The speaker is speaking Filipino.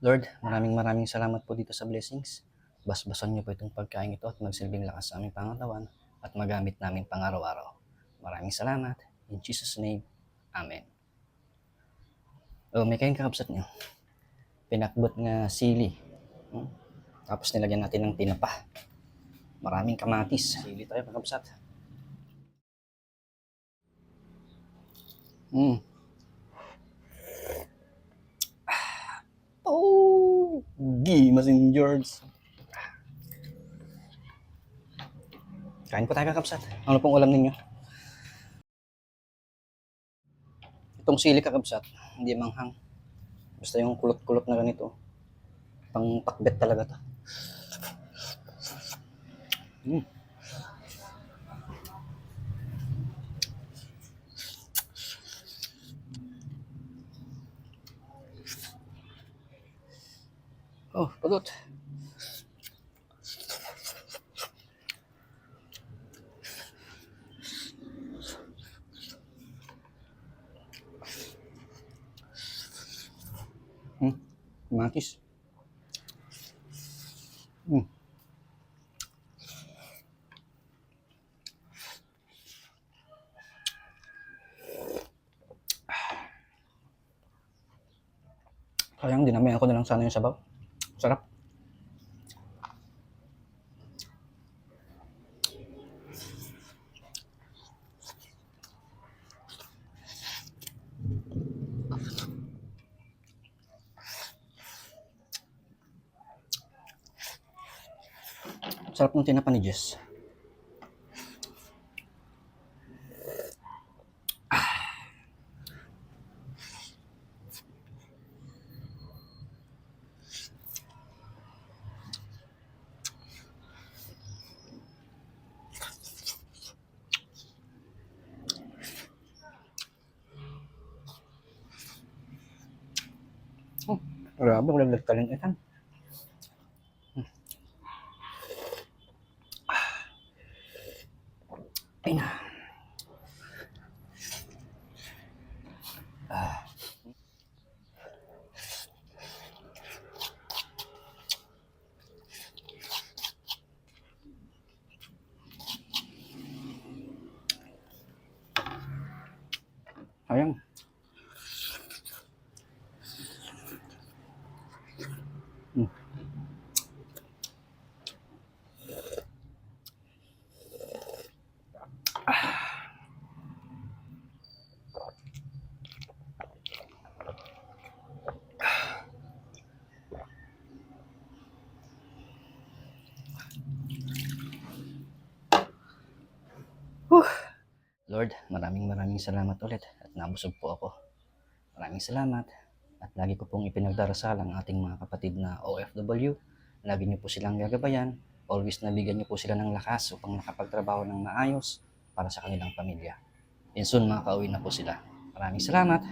Lord, maraming maraming salamat po dito sa blessings. Basbasan niyo po itong pagkain ito at magsilbing lakas sa aming pangatawan at magamit namin pang araw-araw. Maraming salamat. In Jesus' name, Amen. Oh, may kain kakabsat niyo. Pinakbot nga sili. Hmm? Tapos nilagyan natin ng tinapa. Maraming kamatis. Sili tayo kakabsat. Hmm. Oh, Gimasin George. Kain po tayo kakabsat. Ano pong ulam ninyo? Itong sili kakabsat, hindi manghang. Basta yung kulot-kulot na ganito. Pang pakbet talaga to. Mm. Oh, pagod. Hmm, matis. Hmm. Sayang, dinamihan ko na lang sana yung sabaw. Sarap. Sarap ng tinapa ni Jess. Grabe, walang nagtalin itan. Ay na. Ah. Sayang. Lord, maraming maraming salamat ulit at nabusog po ako. Maraming salamat at lagi ko pong ipinagdarasal ang ating mga kapatid na OFW. Lagi niyo po silang gagabayan, always nabigyan niyo po sila ng lakas upang makapagtrabaho ng maayos para sa kanilang pamilya. And soon makakauwi na po sila. Maraming salamat.